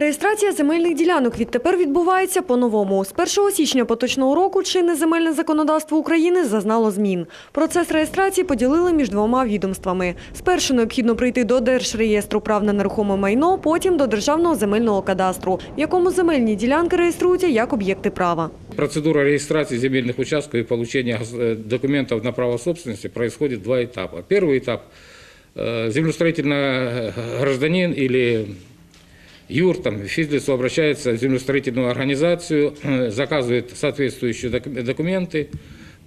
Реєстрація земельних ділянок відтепер відбувається по-новому. З 1 січня поточного року чинне земельне законодавство України зазнало змін. Процес реєстрації поділили між двома відомствами. Спершу необхідно прийти до Держреєстру прав на нерухоме майно, потім до Державного земельного кадастру, в якому земельні ділянки реєструються як об'єкти права. Процедура регистрации земельных участков и получения э, документов на право собственности происходит в два этапа. Первый этап э, – землестроительный гражданин или юр, там, физлицо обращается в землестроительную организацию, э, заказывает соответствующие док- документы,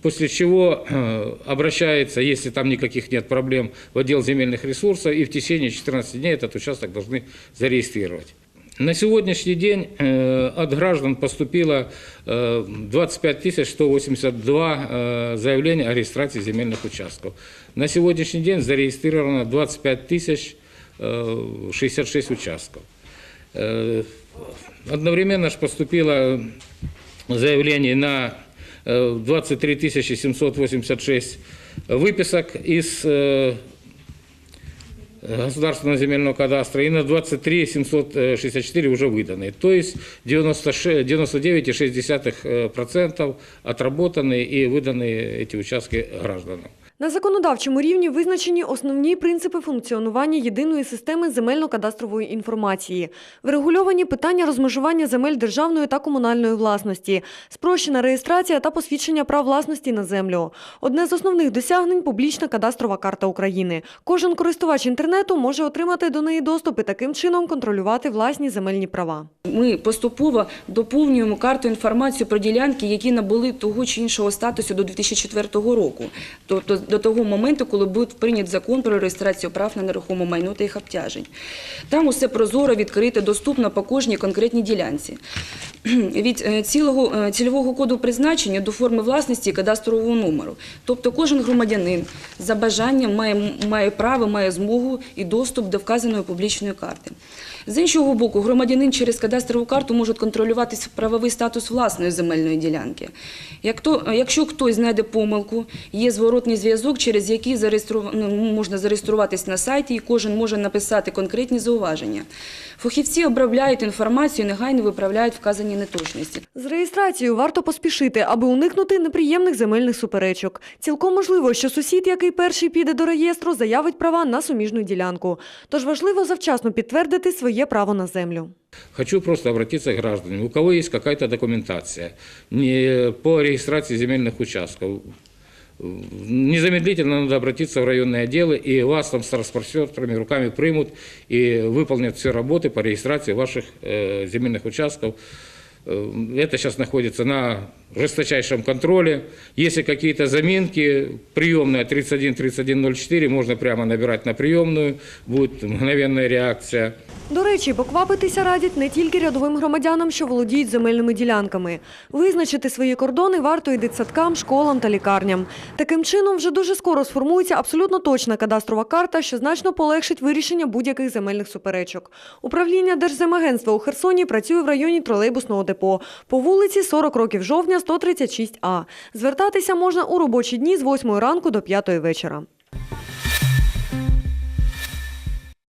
после чего э, обращается, если там никаких нет проблем, в отдел земельных ресурсов и в течение 14 дней этот участок должны зарегистрировать. На сегодняшний день э, от граждан поступило э, 25 182 э, заявления о регистрации земельных участков. На сегодняшний день зарегистрировано 25 тысяч э, 66 участков. Э, Одновременно же поступило заявлений на э, 23 786 выписок из э, Государственного земельного кадастра и на 23 764 уже выданные. То есть 96 99,6% отработанные и выданные эти участки гражданам. На законодавчому рівні визначені основні принципи функціонування єдиної системи земельно-кадастрової інформації, врегульовані питання розмежування земель державної та комунальної власності, спрощена реєстрація та посвідчення прав власності на землю. Одне з основних досягнень публічна кадастрова карта України. Кожен користувач інтернету може отримати до неї доступ і таким чином контролювати власні земельні права. Ми поступово доповнюємо карту інформацію про ділянки, які набули того чи іншого статусу до 2004 року, тобто до того моменту, коли буде прийнят закон про реєстрацію прав на нерухоме майно та їх обтяжень. Там усе прозоро, відкрите, доступно по кожній конкретній ділянці. Від е, цілого, е, цільового коду призначення до форми власності і кадастрового номеру. Тобто кожен громадянин за бажанням має, має право, має змогу і доступ до вказаної публічної карти. З іншого боку, громадянин через кадастрову карту може контролювати правовий статус власної земельної ділянки. Якщо хтось знайде помилку, є зворотний зв'язок, через який зареєстру- ну, можна зареєструватись на сайті, і кожен може написати конкретні зауваження. Фахівці обробляють інформацію, і негайно виправляють вказані неточності. З реєстрацією варто поспішити, аби уникнути неприємних земельних суперечок. Цілком можливо, що сусід, який перший піде до реєстру, заявить права на суміжну ділянку. Тож важливо завчасно підтвердити своє право на землю. Хочу просто обратиться к гражданам. У кого есть какая-то документация не по регистрации земельных участков, незамедлительно надо обратиться в районные отделы, и вас там с распростертыми руками примут и выполнят все работы по регистрации ваших э, земельных участков. Э, Это сейчас находится на жесточайшем контроле. Если какие-то заминки, приемная 31-3104, можно прямо набирать на приемную, будет мгновенная реакция. До речі, поквапитися радять не тільки рядовим громадянам, що володіють земельними ділянками. Визначити свої кордони варто і дитсадкам, школам та лікарням. Таким чином, вже дуже скоро сформується абсолютно точна кадастрова карта, що значно полегшить вирішення будь-яких земельних суперечок. Управління Держземагентства у Херсоні працює в районі тролейбусного депо по вулиці 40 років жовтня, 136А. Звертатися можна у робочі дні з 8 ранку до 5 вечора.